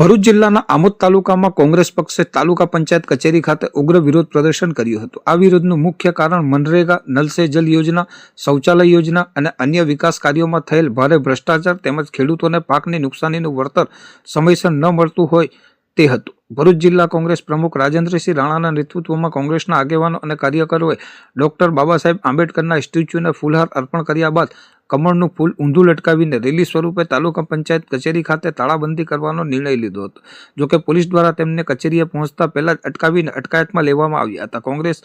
ભરૂચ જિલ્લાના આમોદ તાલુકામાં કોંગ્રેસ પક્ષે તાલુકા પંચાયત કચેરી ખાતે ઉગ્ર વિરોધ પ્રદર્શન કર્યું હતું. આ વિરોધનું મુખ્ય કારણ મનરેગા નલ સે જલ યોજના, શૌચાલય યોજના અને અન્ય વિકાસ કાર્યોમાં થયેલ ભારે ભ્રષ્ટાચાર તેમજ ખેડૂતોને પાકની નુકસાનીનું વળતર સમયસર ન મળતું હોય તે હતું. ભરૂચ જિલ્લા કોંગ્રેસ પ્રમુખ રાજેન્દ્રસિંહ રાણાના નેતૃત્વમાં કોંગ્રેસના આગેવાનો અને કાર્યકરોએ ડોક્ટર બાબા સાહેબ આંબેડકરના સ્ટેચ્યુને ફૂલહાર અર્પણ કર્યા બાદ કમળનું ફૂલ ઊંધું લટકાવીને રેલી સ્વરૂપે તાલુકા પંચાયત કચેરી ખાતે તાળાબંધી કરવાનો નિર્ણય લીધો હતો. જોકે પોલીસ દ્વારા તેમને કચેરીએ પહોંચતા પહેલા જ અટકાવીને અટકાયતમાં લેવામાં આવ્યા હતા. કોંગ્રેસ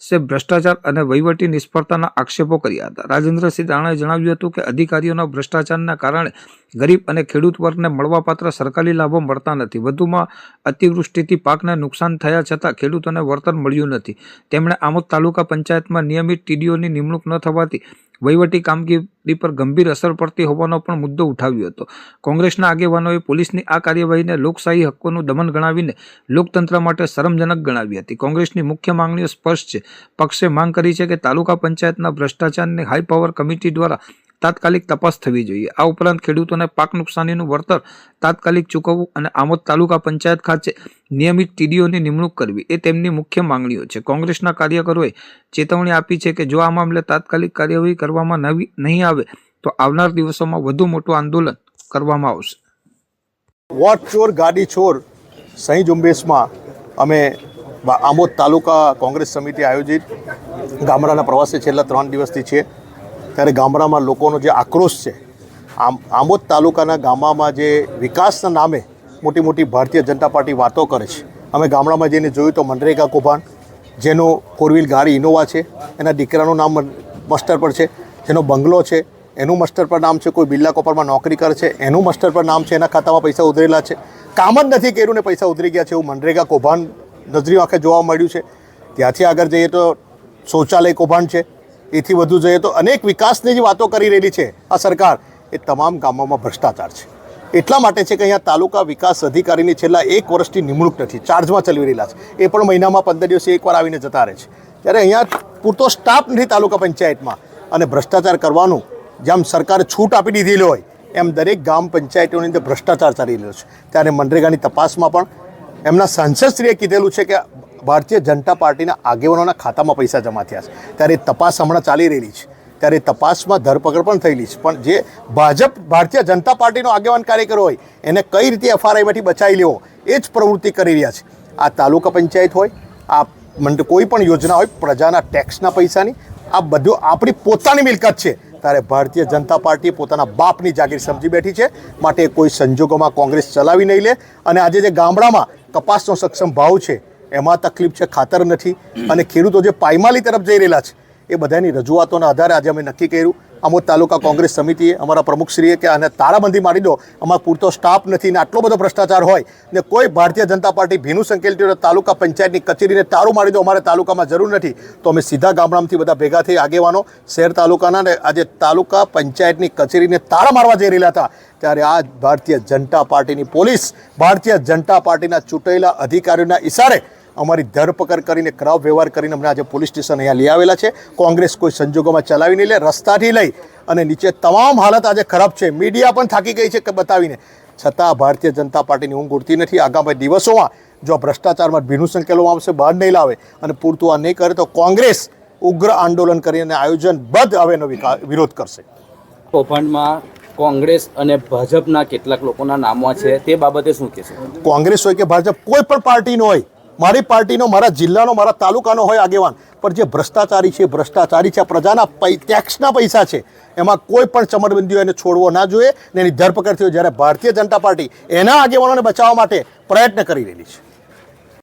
સે ભ્રષ્ટાચાર અને વહીવટી નિષ્ફળતાના આક્ષેપો કર્યા હતા. રાજેન્દ્રસિંહ રાણાએ જણાવ્યું હતું કે અધિકારીઓના ભ્રષ્ટાચારના કારણે ગરીબ અને ખેડૂત વર્ગને મળવાપાત્ર સરકારી લાભો મળતા નથી. વધુમાં અતિવૃષ્ટિથી પાકને નુકસાન થયા છતાં ખેડૂતોને વળતર મળ્યું નથી. તેમણે આમોદ તાલુકા પંચાયતમાં નિયમિત ટીડીઓની નિમણૂક ન થવાથી વહીવટી કામગીરી પર ગંભીર અસર પડતી હોવાનો પણ મુદ્દો ઉઠાવ્યો હતો. કોંગ્રેસના આગેવાનોએ પોલીસની આ કાર્યવાહીને લોકશાહી હક્કોનું દમન ગણાવીને લોકતંત્ર માટે શરમજનક ગણાવી હતી. કોંગ્રેસની મુખ્ય માંગણીઓ સ્પષ્ટ છે. પક્ષે માંગ કરી છે કે તાલુકા પંચાયતના ભ્રષ્ટાચારને હાઈ પાવર કમિટી દ્વારા તાત્કાલિક તપાસ થવી જોઈએ. આ ઉપરાંત ખેડૂતોને પાક નુકસાનીનું વળતર તાત્કાલિક ચૂકવવું અને આમોદ તાલુકા પંચાયત ખાતે નિયમિત ટીડીઓની નિમણૂક કરવી એ તેમની મુખ્ય માંગણીઓ છે. કોંગ્રેસના કાર્યકરોએ ચેતવણી આપી છે કે જો આ મામલે તાત્કાલિક કાર્યવાહી કરવામાં નવી નહીં આવે, તો આવનાર દિવસોમાં વધુ મોટું આંદોલન કરવામાં આવશે. વોટ ચોર, ગાડી ચોર, સહી ઝુંબેશમાં અમે આમોદ તાલુકા કોંગ્રેસ સમિતિ આયોજિત ગામડાના પ્રવાસે છેલ્લા ત્રણ દિવસથી છે ત્યારે ગામડામાં લોકોનો જે આક્રોશ છે, આમ આમોદ તાલુકાના ગામડામાં જે વિકાસના નામે મોટી મોટી ભારતીય જનતા પાર્ટી વાતો કરે છે. અમે ગામડામાં જઈને જોયું તો મનરેગા કૌભાંડ, જેનો ફોર વ્હીલ ગાડી ઇનોવા છે, એના દીકરાનું નામ મસ્ટર પર છે, જેનો બંગલો છે, એનું મસ્ટર પર નામ છે, કોઈ બિરલા કોપરમાં નોકરી કરે છે, એનું મસ્ટર પર નામ છે, એના ખાતામાં પૈસા ઉધરેલા છે. કામ જ નથી કર્યું ને પૈસા ઉધરી ગયા છે એવું મનરેગા કૌભાંડ નજરી આંખે જોવા મળ્યું છે. ત્યાંથી આગળ જઈએ તો શૌચાલય કૌભાંડ છે એથી વધુ જોઈએ તો અનેક વિકાસની જે વાતો કરી રહેલી છે. આ સરકાર એ તમામ ગામોમાં ભ્રષ્ટાચાર છે. એટલા માટે છે કે અહીંયા તાલુકા વિકાસ અધિકારીની છેલ્લા એક વર્ષથી નિમણૂક નથી. ચાર્જમાં ચલાવી રહેલા છે. એ પણ મહિનામાં પંદર દિવસે એકવાર આવીને જતા રહે છે. ત્યારે અહીંયા પૂરતો સ્ટાફ નથી તાલુકા પંચાયતમાં અને ભ્રષ્ટાચાર કરવાનું જેમ સરકારે છૂટ આપી દીધેલી હોય, એમ દરેક ગામ પંચાયતોની અંદર ભ્રષ્ટાચાર ચાલી રહ્યો છે. ત્યારે મનરેગાની તપાસમાં પણ એમના સાંસદશ્રીએ કીધેલું છે કે ભારતીય જનતા પાર્ટીના આગેવાનોના ખાતામાં પૈસા જમા થયા છે. ત્યારે તપાસ હમણાં ચાલી રહેલી છે. ત્યારે તપાસમાં ધરપકડ પણ થયેલી છે. પણ જે ભાજપ, ભારતીય જનતા પાર્ટીનો આગેવાન કાર્યકર હોય, એને કઈ રીતે એફઆરઆઈમાંથી બચાવી લેવો, એ જ પ્રવૃત્તિ કરી રહ્યા છે. આ તાલુકા પંચાયત હોય, આ મંડ- કોઈ પણ યોજના હોય, પ્રજાના ટેક્સના પૈસાની, આ બધું આપણી પોતાની મિલકત છે. ત્યારે ભારતીય જનતા પાર્ટી પોતાના બાપની જાગીર સમજી બેઠી છે. માટે કોઈ સંજોગોમાં કોંગ્રેસ ચલાવી નહીં લે. અને આજે જે ગામડામાં કપાસનો સક્ષમ ભાવ છે એમાં તકલીફ છે, ખાતર નથી અને ખેડૂતો જે પાયમાલી તરફ જઈ રહેલા છે, એ બધાની રજૂઆતોના આધારે આજે અમે નક્કી કર્યું. આમોદ તાલુકા કોંગ્રેસ સમિતિએ અમારા પ્રમુખશ્રીએ કે આને તારાબંધી મારી દો. અમારા પૂરતો સ્ટાફ નથી ને આટલો બધો ભ્રષ્ટાચાર હોય ને કોઈ ભારતીય જનતા પાર્ટી ભીનું સંકેલતી તાલુકા પંચાયતની કચેરીને તારું મારી દો, અમારે તાલુકામાં જરૂર નથી. તો અમે સીધા ગામડામાંથી બધા ભેગા થઈ આગેવાનો શહેર તાલુકાના ને આજે તાલુકા પંચાયતની કચેરીને તારા મારવા જઈ રહેલા હતા. ત્યારે આ ભારતીય જનતા પાર્ટીની પોલીસ ભારતીય જનતા પાર્ટીના ચૂંટાયેલા અધિકારીઓના ઇશારે અમારી ધરપકડ કરીને ખરાબ વ્યવહાર કરીને અમને આજે પોલીસ સ્ટેશન અહીંયા લઈ આવેલા છે. કોંગ્રેસ કોઈ સંજોગોમાં ચલાવી નહીં લે રસ્તાથી લઈ અને નીચે તમામ હાલત આજે ખરાબ છે. મીડિયા પણ થાકી ગઈ છે કે બતાવીને. છતાં ભારતીય જનતા પાર્ટીની ઊંઘ ઉડતી નથી. આગામી દિવસોમાં જો ભ્રષ્ટાચારમાં ભીનું સંકેલવામાં આવશે બહાર નહીં લાવે અને પૂરતું આ નહીં કરે તો કોંગ્રેસ ઉગ્ર આંદોલન કરીને આયોજનબદ્ધ હવેનો વિરોધ કરશે. કૌભાંડમાં કોંગ્રેસ અને ભાજપના કેટલાક લોકોના નામો છે તે બાબતે શું કહેશો? કોંગ્રેસ હોય કે ભાજપ કોઈ પણ પાર્ટીનો હોય મારી પાર્ટીનો, મારા જિલ્લાનો, મારા તાલુકાનો હોય આગેવાન, પણ જે ભ્રષ્ટાચારી છે ભ્રષ્ટાચારી છે પ્રજાના પૈ, ટેક્સના પૈસા છે, એમાં કોઈ પણ ચમરબંધીઓ એને છોડવો ના જોઈએ ને એની ધરપકડ થયો જ્યારે ભારતીય જનતા પાર્ટી એના આગેવાનોને બચાવવા માટે પ્રયત્ન કરી રહેલી છે.